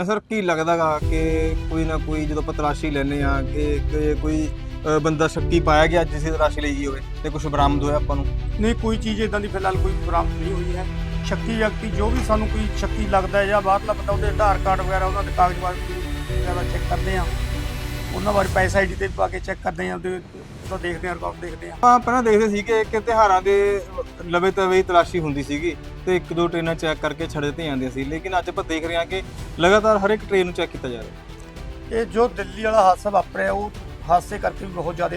ਅਹ sir, ਕੀ ਲੱਗਦਾਗਾ ਕਿ ਕੋਈ ਨਾ ਕੋਈ ਜਦੋਂ ਆਪਾਂ ਤਲਾਸ਼ੀ ਲੈਨੇ ਆ ਕਿ ਕਿ ਕੋਈ, ਅਹ ਬੰਦਾ ਸ਼ੱਕੀ ਪਾਇਆ ਗਿਆ ਜਿਸੇ ਤਲਾਸ਼ੀ ਲਈ ਗਈ ਹੋਵੇ ਤੇ ਕੁਝ ਬਰਾਮਦ ਹੋਇਆ ਆਪਾਂ ਨੂੰ? ਨਹੀਂ, ਕੋਈ ਚੀਜ਼ ਇਦਾਂ ਦੀ ਫਿਲਹਾਲ ਕੋਈ ਬਰਾਮਦ ਨਹੀਂ ਹੋਈ ਹੈ। ਸ਼ੱਕੀ ਵਿਅਕਤੀ ਜੋ ਵੀ ਸਾਨੂੰ ਕੋਈ ਸ਼ੱਕੀ ਲੱਗਦਾ ਹੈ ਜਾਂ ਬਾਹਰਲਾ ਬੰਦਾ ਉਹਦੇ ਆਧਾਰ ਕਾਰਡ ਵਗੈਰਾ, ਉਹਨਾਂ ਦੇ ਕਾਗਜ਼ ਵਗੈਰਾ ਚੈੱਕ ਕਰਦੇ ਆ ਉਹਨਾਂ ਬਾਰੇ ਪੈਸਾ ਆਈਡੀ ਤੇ ਪਾ ਕੇ ਚੈੱਕ ਕਰਦੇ ਆ ਤੇ ਦੇਖਦੇ ਆ ਰਿਕਾਰਡ ਦੇਖਦੇ ਆ ਆਪਾਂ ਪਹਿਲਾਂ ਦੇਖਦੇ ਸੀ ਕਿ ਕਿ ਤਿਉਹਾਰਾਂ ਦੇ ਲਵੇ ਤਵੇ ਹੀ ਤਲਾਸ਼ੀ ਹੁੰਦੀ ਸੀਗੀ ਤੇ ਇੱਕ ਦੋ ਟ੍ਰੇਨਾਂ ਚੈੱਕ ਕਰਕੇ ਛੱਡ ਦਿੱਤੀਆਂ ਜਾਂਦੀਆਂ ਸੀ। ਲੇਕਿਨ ਅੱਜ ਆਪਾਂ ਦੇਖ ਰਹੇ ਹਾਂ ਕਿ ਲਗਾਤਾਰ ਹਰ ਇੱਕ ਟ੍ਰੇਨ ਨੂੰ ਚੈੱਕ ਕੀਤਾ ਜਾ ਰਿਹਾ। ਇਹ ਜੋ ਦਿੱਲੀ ਵਾਲਾ ਹਾਦਸਾ ਵਾਪਰਿਆ ਉਹ ਹਾਦਸੇ ਕਰਕੇ ਵੀ ਬਹੁਤ ਜ਼ਿਆਦਾ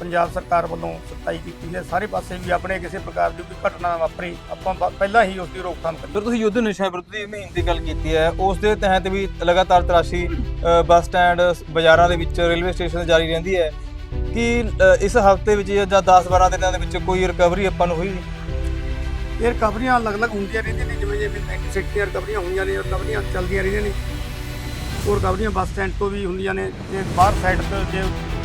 ਪੰਜਾਬ ਸਰਕਾਰ ਵੱਲੋਂ ਸਖਤਾਈ ਕੀਤੀ ਹੈ। ਸਾਰੇ ਪਾਸੇ ਵੀ ਆਪਣੇ ਕਿਸੇ ਪ੍ਰਕਾਰ ਦੀ ਕੋਈ ਘਟਨਾ ਵਾਪਰੀ ਆਪਾਂ ਪਹਿਲਾਂ ਹੀ ਉਸ ਦੀ ਰੋਕਥਾਮ ਕਰੀ। ਫਿਰ ਤੁਸੀਂ ਯੁੱਧ ਨਸ਼ਾ ਵਿਰੁੱਧ ਦੀ ਮੁਹਿੰਮ ਦੀ ਗੱਲ ਕੀਤੀ ਹੈ ਉਸ ਦੇ ਤਹਿਤ ਵੀ ਲਗਾਤਾਰ ਤਲਾਸ਼ੀ ਅ, ਬੱਸ ਸਟੈਂਡ ਬਾਜ਼ਾਰਾਂ ਦੇ ਵਿੱਚ ਰੇਲਵੇ ਸਟੇਸ਼ਨ ਤੇ ਜਾਰੀ ਰਹਿੰਦੀ ਹੈ। ਕਿ ਅ, ਇਸ ਹਫ਼ਤੇ ਵਿੱਚ ਜਾਂ 10-12 ਦਿਨਾਂ ਦੇ ਵਿੱਚ ਕੋਈ ਰਿਕਵਰੀ ਆਪਾਂ ਨੂੰ ਹੋਈ ਇਹ ਰਿਕਵਰੀਆਂ ਅਲੱਗ-ਅਲੱਗ ਹੁੰਦੀਆਂ ਰਹਿੰਦੀਆਂ ਨੇ ਜਿਵੇਂ ਜਿਵੇਂ ਐਂਟੀਸੈਕਟ ਦੀਆਂ ਰਿਕਵਰੀਆਂ ਹੋਈਆਂ ਨੇ ਰਿਕਵਰੀਆਂ ਚੱਲਦੀਆਂ ਰਹਿੰਦੀਆਂ ਨੇ। ਉਹ ਰਿਕਵਰੀਆਂ ਬੱਸ ਸਟੈਂਡ ਤੋਂ ਵੀ ਹੁੰਦੀਆਂ ਨੇ ਜੇ ਬਾਹਰ ਸਾਈਡ ਤੋਂ ਜੇ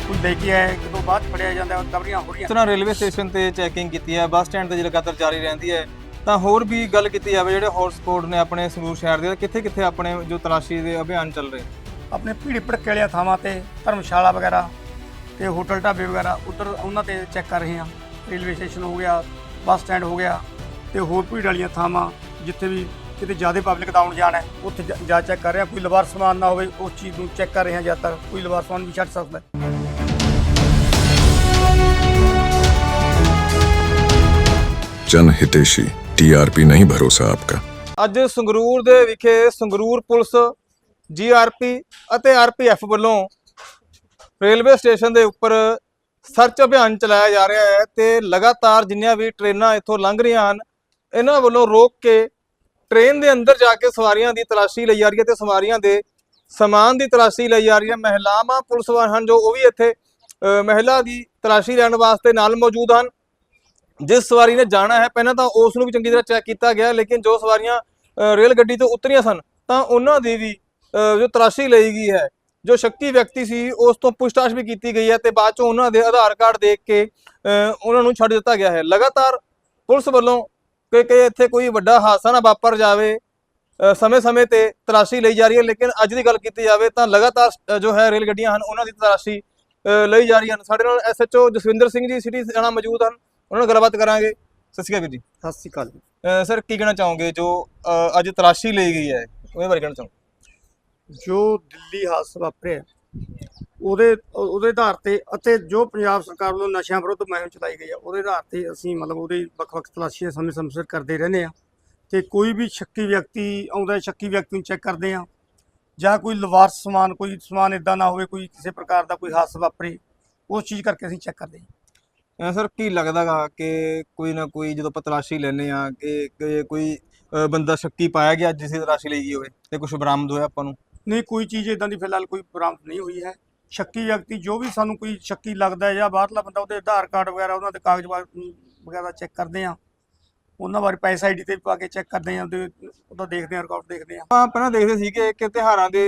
ਕੋਈ ਲੈ ਕੇ ਆਇਆ ਕਿਤੋਂ ਬਾਅਦ ਫੜਿਆ ਜਾਂਦਾ ਉਹ ਰਿਕਵਰੀਆਂ ਹੋ ਰਹੀਆਂ ਇਸ ਤਰ੍ਹਾਂ ਰੇਲਵੇ ਸਟੇਸ਼ਨ ਤੇ ਚੈਕਿੰਗ ਕੀਤੀ ਹੈ ਬੱਸ ਸਟੈਂਡ ਤੇ ਜੇ ਲਗਾਤਾਰ ਜਾਰੀ ਰਹਿੰਦੀ ਹੈ ਤਾਂ ਹੋਰ ਵੀ ਗੱਲ ਕੀਤੀ ਜਾਵੇ ਜਿਹੜੇ ਹੌਟਸਪੌਟ ਨੇ ਆਪਣੇ ਸੰਗਰੂਰ ਸ਼ਹਿਰ ਦੇ ਕਿੱਥੇ ਕਿੱਥੇ ਆਪਣੇ ਜੋ ਤਲਾਸ਼ੀ ਦੇ ਅਭਿਆਨ ਚੱਲ ਰਹੇ ਆਪਣੇ ਭੀੜ ਭੜਕੇ ਵਾਲੀਆਂ ਥਾਵਾਂ ਤੇ ਧਰਮਸ਼ਾਲਾ ਵਗੈਰਾ ਤੇ ਹੋਟਲ ਢਾਬੇ ਵਗੈਰਾ ਉੱਧਰ ਉਹਨਾਂ ਤੇ ਚੈੱਕ ਕਰ ਰਹੇ ਹਾਂ ਰੇਲਵੇ ਸਟੇਸ਼ਨ ਹੋ ਗਿਆ ਬੱਸ ਸਟੈਂਡ ਹੋ ਗਿਆ ਤੇ ਹੋਰ ਭੀੜ ਵਾਲੀਆਂ ਥਾਵਾਂ ਜਿੱਥੇ ਵੀ ਕਿਤੇ ਜ਼ਿਆਦਾ ਪਬਲਿਕ ਦਾ ਆਉਣ ਜਾਣਾ ਹੈ ਉੱਥੇ ਜਾ- ਜਾ ਚੈੱਕ ਕਰ ਰਹੇ ਹਾਂ ਕੋਈ ਲਵਾਰ ਸਮਾਨ ਨਾ ਹੋਵੇ ਉਸ ਚੀਜ਼ ਨੂੰ ਚੈੱਕ ਕਰ ਰਹੇ ਹਾਂ ਜ਼ਿਆਦਾਤਰ ਕੋਈ ਲਵਾਰ ਸਮਾਨ ਵੀ ਛੱਡ ਸਕਦਾ ਹੈ जन हितेशी टीआरपी नहीं भरोसा आपका ਅੱਜ ਸੰਗਰੂਰ ਦੇ ਵਿਖੇ ਸੰਗਰੂਰ ਪੁਲਿਸ ਜੀਆਰਪੀ ਅਤੇ ਆਰਪੀਐਫ ਵੱਲੋਂ ਰੇਲਵੇ ਸਟੇਸ਼ਨ ਦੇ ਉੱਪਰ ਸਰਚ ਅਭਿਆਨ ਚਲਾਇਆ ਜਾ ਰਿਹਾ ਹੈ ਤੇ ਲਗਾਤਾਰ ਜਿੰਨੀਆਂ ਵੀ ਟ੍ਰੇਨਾਂ ਇੱਥੋਂ ਲੰਘ ਰਹੀਆਂ ਹਨ, ਇਹਨਾਂ ਵੱਲੋਂ ਰੋਕ ਕੇ ਟ੍ਰੇਨ ਦੇ ਅੰਦਰ ਜਾ ਕੇ ਸਵਾਰੀਆਂ ਦੀ ਤਲਾਸ਼ੀ ਲਈ ਜਾ ਰਹੀ ਹੈ ਤੇ ਸਵਾਰੀਆਂ ਦੇ ਸਮਾਨ ਦੀ ਤਲਾਸ਼ੀ ਲਈ ਜਾ ਰਹੀ ਹੈ। ਮਹਿਲਾਵਾਂ, ਪੁਲਿਸ ਵਾਲੇ ਹਨ ਜੋ ਉਹ ਵੀ ਇੱਥੇ ਮਹਿਲਾ ਦੀ ਤਲਾਸ਼ੀ ਲੈਣ ਵਾਸਤੇ ਨਾਲ ਮੌਜੂਦ ਹਨ। ਜਿਸ ਸਵਾਰੀ ਨੇ ਜਾਣਾ ਹੈ, ਪਹਿਲਾਂ ਤਾਂ ਉਸ ਨੂੰ ਵੀ ਚੰਗੀ ਤਰ੍ਹਾਂ ਚੈੱਕ ਕੀਤਾ ਗਿਆ, ਲੇਕਿਨ ਜੋ ਸਵਾਰੀਆਂ ਰੇਲ ਗੱਡੀ ਤੋਂ ਉਤਰੀਆਂ ਸਨ, ਤਾਂ ਉਹਨਾਂ ਦੀ ਵੀ ਜੋ ਤਲਾਸ਼ੀ ਲਈ ਗਈ ਹੈ ਜੋ ਸ਼ੱਕੀ ਵਿਅਕਤੀ ਸੀ ਉਸ ਤੋਂ ਪੁੱਛਤਾਛ ਵੀ ਕੀਤੀ ਗਈ ਹੈ ਤੇ ਬਾਅਦ ਚੋਂ ਉਹਨਾਂ ਦੇ ਆਧਾਰ ਕਾਰਡ ਦੇਖ ਕੇ ਉਹਨਾਂ ਨੂੰ ਛੱਡ ਦਿੱਤਾ ਗਿਆ ਹੈ। ਲਗਾਤਾਰ ਪੁਲਿਸ ਵੱਲੋਂ ਕਿ ਕਿ ਇੱਥੇ ਕੋਈ ਵੱਡਾ ਹਾਦਸਾ ਨਾ ਵਾਪਰ ਜਾਵੇ ਸਮੇਂ-ਸਮੇਂ ਤੇ ਤਲਾਸ਼ੀ ਲਈ ਜਾ ਰਹੀ ਹੈ ਲੇਕਿਨ ਅੱਜ ਦੀ ਗੱਲ ਕੀਤੀ ਜਾਵੇ ਤਾਂ ਲਗਾਤਾਰ ਜੋ ਹੈ ਰੇਲ ਗੱਡੀਆਂ ਹਨ ਉਹਨਾਂ ਦੀ ਤਲਾਸ਼ੀ ਲਈ ਜਾ ਰਹੀ ਹਨ। ਸਾਡੇ ਨਾਲ ਐਸਐਚਓ ਜਸਵਿੰਦਰ ਸਿੰਘ ਜੀ ਸਿਟੀ ਥਾਣਾ ਮੌਜੂਦ ਹਨ। ਉਹਨਾਂ ਨਾਲ ਗੱਲਬਾਤ ਕਰਾਂਗੇ। ਸਤਿ ਸ਼੍ਰੀ ਅਕਾਲ ਵੀਰ ਜੀ। ਸਤਿ ਸ਼੍ਰੀ ਅਕਾਲ। ਸਰ ਕੀ ਕਹਿਣਾ ਚਾਹੋਗੇ ਜੋ ਅੱਜ ਤਲਾਸ਼ੀ ਲਈ ਗਈ ਹੈ? ਉਹਦੇ ਬਾਰੇ ਕਹਿਣਾ ਚਾਹੋ ਜੋ ਦਿੱਲੀ ਹਾਦਸਾ ਵਾਪਰਿਆ, ਉਹਦੇ ਉਹਦੇ ਆਧਾਰ ਤੇ ਅਤੇ ਜੋ ਪੰਜਾਬ ਸਰਕਾਰ ਵੱਲੋਂ ਨਸ਼ਿਆਂ ਵਿਰੁੱਧ ਮੁਹਿੰਮ ਚਲਾਈ ਗਈ ਆ, ਉਹਦੇ ਆਧਾਰ ਤੇ ਅਸੀਂ ਮਤਲਬ ਉਹਦੇ ਵੱਖ-ਵੱਖ ਤਲਾਸ਼ੀਆਂ ਸਮੇਂ ਸਮੇਂ ਸਿਰ ਕਰਦੇ ਰਹਿੰਦੇ ਆ ਤੇ ਕੋਈ ਵੀ ਸ਼ੱਕੀ ਵਿਅਕਤੀ ਆਉਂਦਾ ਸ਼ੱਕੀ ਵਿਅਕਤੀ ਨੂੰ ਚੈੱਕ ਕਰਦੇ ਆ ਜਾਂ ਕੋਈ ਲਵਾਰਸ ਸਮਾਨ, ਕੋਈ ਸਮਾਨ ਇਦਾਂ ਨਾ ਹੋਵੇ, ਕੋਈ ਕਿਸੇ ਪ੍ਰਕਾਰ ਦਾ ਕੋਈ ਹਾਦਸਾ ਵਾਪਰੇ, ਉਸ ਚੀਜ਼ ਕਰਕੇ ਅਸੀਂ ਚੈੱਕ ਕਰਦੇ ਹਾਂ। ਸਰ, ਕੀ ਲੱਗਦਾਗਾ ਕਿ ਕੋਈ ਨਾ ਕੋਈ ਜਦੋਂ ਆਪਾਂ ਤਲਾਸ਼ੀ ਲੈਨੇ ਆ ਕਿ ਕੋਈ ਬੰਦਾ ਸ਼ੱਕੀ ਪਾਇਆ ਗਿਆ, ਜਿਸੇ ਤਲਾਸ਼ੀ ਲਈ ਗਈ ਹੋਵੇ ਤੇ ਕੁਝ ਬਰਾਮਦ ਹੋਇਆ ਆਪਾਂ ਨੂੰ? ਨਹੀਂ ਕੋਈ ਚੀਜ਼ ਇਦਾਂ ਦੀ ਫਿਲਹਾਲ ਕੋਈ ਬਰਾਮਦ ਨਹੀਂ ਹੋਈ ਹੈ। ਸ਼ੱਕੀ ਵਿਅਕਤੀ ਜੋ ਵੀ ਸਾਨੂੰ ਕੋਈ ਸ਼ੱਕੀ ਲੱਗਦਾ ਹੈ ਜਾਂ ਬਾਹਰਲਾ ਬੰਦਾ ਉਹਦੇ ਆਧਾਰ ਕਾਰਡ ਵਗੈਰਾ ਉਹਨਾਂ ਦੇ ਕਾਗਜ਼ ਵਗੈਰਾ ਚੈੱਕ ਕਰਦੇ ਆ ਉਹਨਾਂ ਬਾਰੇ ਪੈਸਾ ਆਈਡੀ ਤੇ ਪਾ ਕੇ ਚੈੱਕ ਕਰਦੇ ਆ ਉਹਦਾ ਦੇਖਦੇ ਆ ਰਿਕਾਰਡ ਦੇਖਦੇ ਆ ਆਪਾਂ ਪਹਿਲਾਂ ਦੇਖਦੇ ਸੀ ਕਿ ਕਿ ਤਿਉਹਾਰਾਂ ਦੇ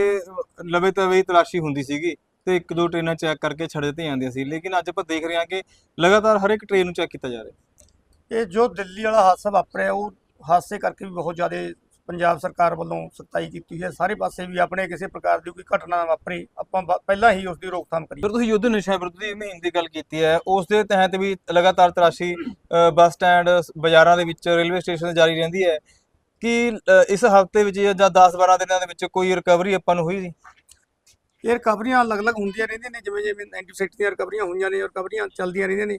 ਲਵੇ ਤਵੇ ਹੀ ਤਲਾਸ਼ੀ ਹੁੰਦੀ ਸੀਗੀ ਤੇ ਇੱਕ ਦੋ ਟ੍ਰੇਨਾਂ ਚੈੱਕ ਕਰਕੇ ਛੱਡ ਦਿੱਤੀਆਂ ਜਾਂਦੀਆਂ ਸੀ। ਲੇਕਿਨ ਅੱਜ ਆਪਾਂ ਦੇਖ ਰਹੇ ਹਾਂ ਕਿ ਲਗਾਤਾਰ ਹਰ ਇੱਕ ਟ੍ਰੇਨ ਨੂੰ ਚੈੱਕ ਕੀਤਾ ਜਾ ਰਿਹਾ। ਇਹ ਜੋ ਦਿੱਲੀ ਵਾਲਾ ਹਾਦਸਾ ਵਾਪਰਿਆ ਉਹ ਹਾਦਸੇ ਕਰਕੇ ਵੀ ਬਹੁਤ ਜ਼ਿਆਦਾ ਪੰਜਾਬ ਸਰਕਾਰ ਵੱਲੋਂ ਸਖਤਾਈ ਕੀਤੀ ਹੈ। ਸਾਰੇ ਪਾਸੇ ਵੀ ਆਪਣੇ ਕਿਸੇ ਪ੍ਰਕਾਰ ਦੀ ਕੋਈ ਘਟਨਾ ਨਾ ਵਾਪਰੀ। ਆਪਾਂ ਪਹਿਲਾਂ ਹੀ ਉਸ ਦੀ ਰੋਕਥਾਮ ਕਰੀ ਫਿਰ ਤੁਸੀਂ ਯੁੱਧ ਨਸ਼ਾ ਵਿਰੁੱਧ ਦੀ ਮੁਹਿੰਮ ਦੀ ਗੱਲ ਕੀਤੀ ਹੈ ਉਸ ਦੇ ਤਹਿਤ ਵੀ ਲਗਾਤਾਰ ਤਲਾਸ਼ੀ ਅ, ਬੱਸ ਸਟੈਂਡ ਬਾਜ਼ਾਰਾਂ ਦੇ ਵਿੱਚ ਰੇਲਵੇ ਸਟੇਸ਼ਨ ਜਾਰੀ ਰਹਿੰਦੀ ਹੈ। ਕਿ ਇਸ ਹਫ਼ਤੇ ਵਿੱਚ ਜਾਂ 10-12 ਦਿਨਾਂ ਦੇ ਵਿੱਚ ਕੋਈ ਰਿਕਵਰੀ ਆਪਾਂ ਨੂੰ ਹੋਈ ਸੀ? ਇਹ ਰਿਕਵਰੀਆਂ ਅਲੱਗ-ਅਲੱਗ ਹੁੰਦੀਆਂ ਰਹਿੰਦੀਆਂ ਨੇ। ਜਿਵੇਂ ਜਿਵੇਂ ਐਂਟੀਸੈਕਟ ਦੀਆਂ ਰਿਕਵਰੀਆਂ ਹੋਈਆਂ ਨੇ ਰਿਕਵਰੀਆਂ ਚੱਲਦੀਆਂ ਰਹਿੰਦੀਆਂ ਨੇ।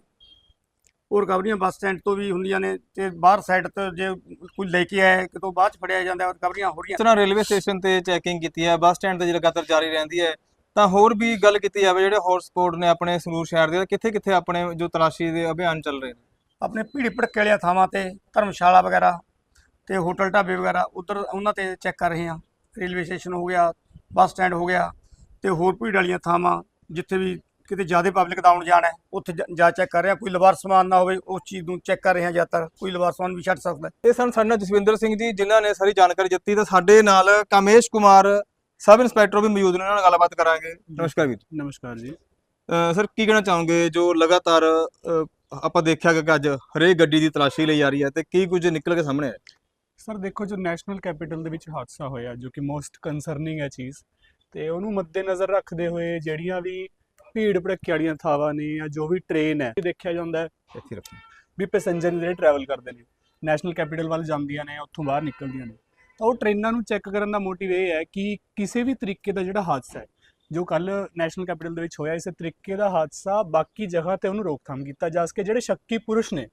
ਉਹ ਰਿਕਵਰੀਆਂ ਬੱਸ ਸਟੈਂਡ ਤੋਂ ਵੀ ਹੁੰਦੀਆਂ ਨੇ ਤੇ ਬਾਹਰ ਸਾਈਡ ਤੋਂ ਜੇ ਕੋਈ ਲੈ ਕੇ ਆਇਆ ਕਿਤੋਂ ਬਾਅਦ ਚ ਫੜਿਆ ਜਾਂਦਾ ਰਿਕਵਰੀਆਂ ਹੋ ਰਹੀਆਂ। ਇਸ ਤਰ੍ਹਾਂ ਰੇਲਵੇ ਸਟੇਸ਼ਨ ਤੇ ਚੈਕਿੰਗ ਕੀਤੀ ਹੈ ਬੱਸ ਸਟੈਂਡ ਤੇ ਲਗਾਤਾਰ ਜਾਰੀ ਰਹਿੰਦੀ ਹੈ ਤਾਂ ਹੋਰ ਵੀ ਗੱਲ ਕੀਤੀ ਜਾਵੇ ਜਿਹੜੇ ਹੌਟਸਪੌਟ ਨੇ ਆਪਣੇ ਸੰਗਰੂਰ ਸ਼ਹਿਰ ਦੇ ਕਿੱਥੇ ਕਿੱਥੇ ਆਪਣੇ ਜੋ ਤਲਾਸ਼ੀ ਦੇ ਅਭਿਆਨ ਚੱਲ ਰਹੇ ਨੇ? ਆਪਣੇ ਭੀੜ ਭੜਕੇ ਵਾਲੀਆਂ ਥਾਵਾਂ ਤੇ ਧਰਮਸ਼ਾਲਾ ਵਗੈਰਾ ਤੇ ਹੋਟਲ ਢਾਬੇ ਵਗੈਰਾ ਉੱਧਰ ਉਹਨਾਂ ਤੇ ਚੈੱਕ ਕਰ ਰਹੇ ਹਾਂ। ਰੇਲਵੇ ਸਟੇਸ਼ਨ ਹੋ ਗਿਆ ਬੱਸ ਸਟੈਂਡ ਹੋ ਗਿਆ ਤੇ ਹੋਰ ਭੀੜ ਵਾਲੀਆਂ ਥਾਵਾਂ ਜਿੱਥੇ ਵੀ ਕਿਤੇ ਜ਼ਿਆਦਾ ਪਬਲਿਕ ਦਾ ਆਉਣ ਜਾਣਾ ਹੈ ਉੱਥੇ ਜਾ- ਚੈੱਕ ਕਰ ਰਹੇ ਕੋਈ ਲਵਾਰ ਸਮਾਨ ਨਾ ਹੋਵੇ ਉਸ ਚੀਜ਼ ਨੂੰ ਚੈੱਕ ਕਰ ਰਹੇ ਹਾਂ ਜ਼ਿਆਦਾਤਰ ਕੋਈ ਲਵਾਰ ਸਮਾਨ ਵੀ ਛੱਡ ਸਕਦਾ ਹੈ। ਇਹ ਸਨ ਸਾਡੇ ਨਾਲ ਜਸਵਿੰਦਰ ਸਿੰਘ ਜੀ ਜਿਨ੍ਹਾਂ ਨੇ ਸਾਰੀ ਜਾਣਕਾਰੀ ਦਿੱਤੀ ਤੇ ਸਾਡੇ ਨਾਲ ਕਾਮੇਸ਼ ਕੁਮਾਰ ਸਬ ਇੰਸਪੈਕਟਰ ਵੀ ਮੌਜੂਦ ਨੇ ਉਹਨਾਂ ਨਾਲ ਗੱਲਬਾਤ ਕਰਾਂਗੇ। ਨਮਸਕਾਰ ਵੀਰ ਨਮਸਕਾਰ ਜੀ। ਸਰ ਕੀ ਕਹਿਣਾ ਚਾਹੋਗੇ ਜੋ ਲਗਾਤਾਰ ਆਪਾਂ ਦੇਖਿਆ ਕਿ ਅੱਜ ਹਰੇਕ ਗੱਡੀ ਦੀ ਤਲਾਸ਼ੀ ਲਈ ਜਾ ਰਹੀ ਹੈ ਤੇ ਕੀ ਕੁਝ ਨਿਕਲ ਕੇ ਸਾਹਮਣੇ ਆਇਆ? ਸਰ ਦੇਖੋ ਜੋ ਨੈਸ਼ਨਲ ਕੈਪੀਟਲ ਦੇ ਵਿੱਚ ਹਾਦਸਾ ਹੋਇਆ ਜੋ ਕਿ ਮੋਸਟ ਕੰਸਰਨਿੰਗ ਹੈ ਚੀਜ਼ ਤੇ ਉਹਨੂੰ ਮੱਦੇਨਜ਼ਰ ਰੱਖਦੇ ਹੋਏ ਜਿਹੜੀਆਂ ਵੀ ਭੀੜ ਭੜੱਕੇ ਵਾਲੀਆਂ ਥਾਵਾਂ ਨੇ ਜਾਂ ਜੋ ਵੀ ਟ੍ਰੇਨ ਹੈ ਇਹ ਦੇਖਿਆ ਜਾਂਦਾ ਹੈ ਇੱਥੇ ਰੱਖੋ। ਵੀ ਪੈਸੇਂਜਰ ਜਿਹੜੇ ਟਰੈਵਲ ਕਰਦੇ ਨੇ ਨੈਸ਼ਨਲ ਕੈਪੀਟਲ ਵੱਲ ਜਾਂਦੀਆਂ ਨੇ ਉੱਥੋਂ ਬਾਹਰ ਨਿਕਲਦੀਆਂ ਨੇ। ਤਾਂ ਉਹ ਟ੍ਰੇਨਾਂ ਨੂੰ ਚੈੱਕ ਕਰਨ ਦਾ ਮੋਟਿਵ ਇਹ ਹੈ ਕਿ ਕਿਸੇ ਵੀ ਤਰੀਕੇ ਦਾ ਜਿਹੜਾ ਹਾਦਸਾ ਹੈ ਜੋ ਕੱਲ ਨੈਸ਼ਨਲ ਕੈਪੀਟਲ ਦੇ ਵਿੱਚ ਹੋਇਆ ਇਸੇ ਤਰੀਕੇ ਦਾ ਹਾਦਸਾ ਬਾਕੀ ਜਗ੍ਹਾ ਤੇ ਉਹਨੂੰ ਰੋਕਥਾਮ ਕੀਤਾ ਜਾ ਸਕੇ। ਜਿਹੜੇ ਸ਼ੱਕੀ ਪੁਰਸ਼ ਨੇ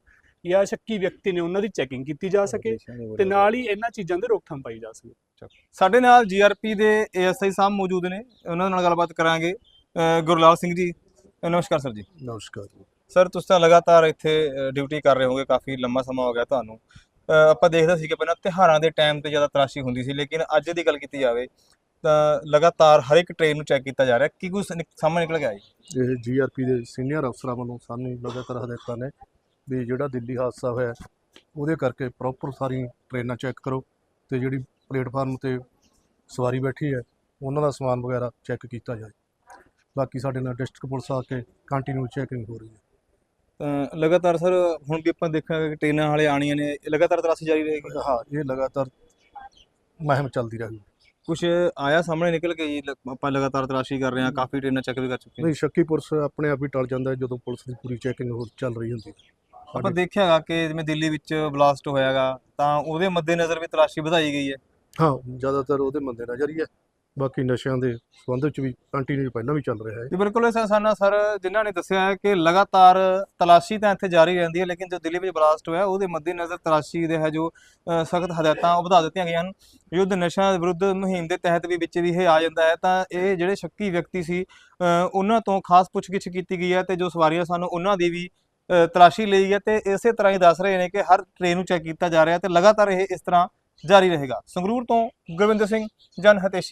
ਜਾਂ ਸ਼ੱਕੀ ਵਿਅਕਤੀ ਨੇ ਉਹਨਾਂ ਦੀ ਚੈਕਿੰਗ ਕੀਤੀ ਜਾ ਸਕੇ ਤੇ ਨਾਲ ਹੀ ਇਹਨਾਂ ਚੀਜ਼ਾਂ ਦੇ ਰੋਕਥਾਮ ਪਾਈ ਜਾ ਸਕੇ। ਸਾਡੇ ਨਾਲ ਜੀਆਰਪੀ ਦੇ ਏਐਸਆਈ ਸਾਹਿਬ ਮੌਜੂਦ ਨੇ ਉਹਨਾਂ ਨਾਲ ਗੱਲਬਾਤ ਕਰਾਂਗੇ। ਗੁਰਲਾਲ ਸਿੰਘ ਜੀ ਅ, ਨਮਸਕਾਰ ਸਰ ਜੀ। ਨਮਸਕਾਰ। ਸਰ ਤੁਸੀਂ ਤਾਂ ਲਗਾਤਾਰ ਇੱਥੇ ਡਿਊਟੀ ਕਰ ਰਹੇ ਹੋਗੇ ਕਾਫੀ ਲੰਮਾ ਸਮਾਂ ਹੋ ਗਿਆ ਤੁਹਾਨੂੰ। ਅ, ਆਪਾਂ ਦੇਖਦੇ ਸੀ ਕਿ ਪਹਿਲਾਂ ਤਿਉਹਾਰਾਂ ਦੇ ਟਾਈਮ ਤੇ ਜ਼ਿਆਦਾ ਤਲਾਸ਼ੀ ਹੁੰਦੀ ਸੀ ਲੇਕਿਨ ਅੱਜ ਦੀ ਗੱਲ ਕੀਤੀ ਜਾਵੇ ਤਾਂ ਲਗਾਤਾਰ ਹਰ ਇੱਕ ਟ੍ਰੇਨ ਨੂੰ ਚੈੱਕ ਕੀਤਾ ਜਾ ਰਿਹਾ। ਕੀ ਕੁਝ ਸਾਹਮਣੇ ਨਿਕਲ ਗਿਆ ਜੀ? ਇਹ ਜੀਆਰਪੀ ਦੇ ਸੀਨੀਅਰ ਅਫਸਰਾਂ ਵੱਲੋਂ ਸਾਨੂੰ ਲਗਾਤਾਰ ਹਦਾਇਤਾਂ ਨੇ ਵੀ ਜਿਹੜਾ ਦਿੱਲੀ ਹਾਦਸਾ ਹੋਇਆ ਉਹਦੇ ਕਰਕੇ ਪ੍ਰੋਪਰ ਸਾਰੀ ਟ੍ਰੇਨਾਂ ਚੈੱਕ ਕਰੋ ਤੇ ਜਿਹੜੀ ਪਲੇਟਫਾਰਮ ਤੇ ਸਵਾਰੀ ਬੈਠੀ ਹੈ ਉਹਨਾਂ ਦਾ ਸਮਾਨ ਵਗੈਰਾ ਚੈੱਕ ਕੀਤਾ ਜਾਏ। ਬਾਕੀ ਸਾਡੇ ਨਾਲ ਡਿਸਟ੍ਰਿਕਟ ਪੁਲਿਸ ਆ ਕੇ ਕੰਟੀਨਿਊ ਚੈਕਿੰਗ ਹੋ ਰਹੀ ਹੈ। ਤਾਂ ਲਗਾਤਾਰ ਸਰ ਹੁਣ ਵੀ ਆਪਾਂ ਦੇਖਾਂਗੇ ਕਿ ਟ੍ਰੇਨਾਂ ਵਾਲੇ ਆਣੀਆਂ ਨੇ ਇਹ ਲਗਾਤਾਰ ਤਲਾਸ਼ੀ ਜਾਰੀ ਰਹੇਗੀ? ਹਾਂ ਇਹ ਲਗਾਤਾਰ ਮੁਹਿੰਮ ਚੱਲਦੀ ਰਹੀ ਕੁਝ ਆਇਆ ਸਾਹਮਣੇ ਨਿਕਲ ਕੇ ਜੀ ਲ- ਆਪਾਂ ਲਗਾਤਾਰ ਤਲਾਸ਼ੀ ਕਰ ਰਹੇ ਹਾਂ ਕਾਫੀ ਟ੍ਰੇਨਾਂ ਚੈੱਕ ਵੀ ਕਰ ਚੁੱਕੇ ਹਾਂ ਨਹੀਂ ਸ਼ੱਕੀ ਪੁਲਿਸ ਆਪਣੇ ਆਪ ਹੀ ਟਲ ਜਾਂਦਾ ਹੈ ਜਦੋਂ ਪੁਲਿਸ ਦੀ ਪੂਰੀ ਚੈਕਿੰਗ ਹੋ ਚੱਲ ਰਹੀ ਹੁੰਦੀ। ਹੈ ਆਪਾਂ ਸਾਡੇ- ਦੇਖਿਆਗਾ ਕਿ ਜਿਵੇਂ ਦਿੱਲੀ ਵਿੱਚ ਬਲਾਸਟ ਹੋਇਆਗਾ ਤਾਂ ਉਹਦੇ ਮੱਦੇਨਜ਼ਰ ਵੀ ਤਲਾਸ਼ੀ ਵਧਾਈ ਗਈ ਹੈ। ਹਾਂ ਜ਼ਿਆਦਾਤਰ ਉਹਦੇ ਮੰਦੇ ਨਜ਼ਰ ਹੀ ਹੈ। ਬਾਕੀ ਨਸ਼ਿਆਂ ਦੇ ਸੰਬੰਧ ਵਿੱਚ ਵੀ ਕੰਟੀਨਿਊ ਪਹਿਲਾਂ ਵੀ ਚੱਲ ਰਿਹਾ ਹੈ। ਜੀ ਬਿਲਕੁਲ ਇਸ ਸਾਨਾ ਸਰ, ਜਿਨ੍ਹਾਂ ਨੇ ਦੱਸਿਆ ਹੈ ਕਿ ਲਗਾਤਾਰ ਤਲਾਸ਼ੀ ਤਾਂ ਇੱਥੇ ਜਾਰੀ ਰਹਿੰਦੀ ਹੈ, ਲੇਕਿਨ ਜੋ ਦਿੱਲੀ ਵਿੱਚ ਬਲਾਸਟ ਹੋਇਆ, ਉਹਦੇ ਮੱਦੇਨਜ਼ਰ ਤਲਾਸ਼ੀ ਦੇ ਹੈ ਜੋ ਸਖਤ ਹਦਾਇਤਾਂ ਉਹ ਵਧਾ ਦਿੱਤੀਆਂ ਗਈਆਂ ਹਨ। ਯੁੱਧ ਨਸ਼ਿਆਂ ਵਿਰੁੱਧ ਮੁਹਿੰਮ ਦੇ ਤਹਿਤ ਵੀ ਵਿੱਚ ਵੀ ਇਹ ਆ ਜਾਂਦਾ ਹੈ। ਤਾਂ ਇਹ ਜਿਹੜੇ ਸ਼ੱਕੀ ਵਿਅਕਤੀ ਸੀ ਉਹਨਾਂ ਤੋਂ ਖਾਸ ਪੁੱਛਗਿੱਛ ਕੀਤੀ ਗਈ ਹੈ ਤੇ ਜੋ ਸਵਾਰੀਆਂ ਸਨ, ਉਹਨਾਂ ਦੀ ਵੀ ਤਲਾਸ਼ੀ ਲਈ ਹੈ ਤੇ ਇਸੇ ਤਰ੍ਹਾਂ ਹੀ ਦੱਸ ਰਹੇ ਨੇ ਕਿ ਹਰ ਟ੍ਰੇਨ ਨੂੰ ਚੈੱਕ ਕੀਤਾ ਜਾ ਰਿਹਾ ਤੇ ਲਗਾਤਾਰ ਇਹ ਇਸ ਤਰ੍ਹਾਂ ਜਾਰੀ ਰਹੇਗਾ। ਸੰਗਰੂਰ ਤੋਂ ਗੁਰਵਿੰਦਰ ਸਿੰਘ, ਜਨ ਹਤੇਸ਼ੀ।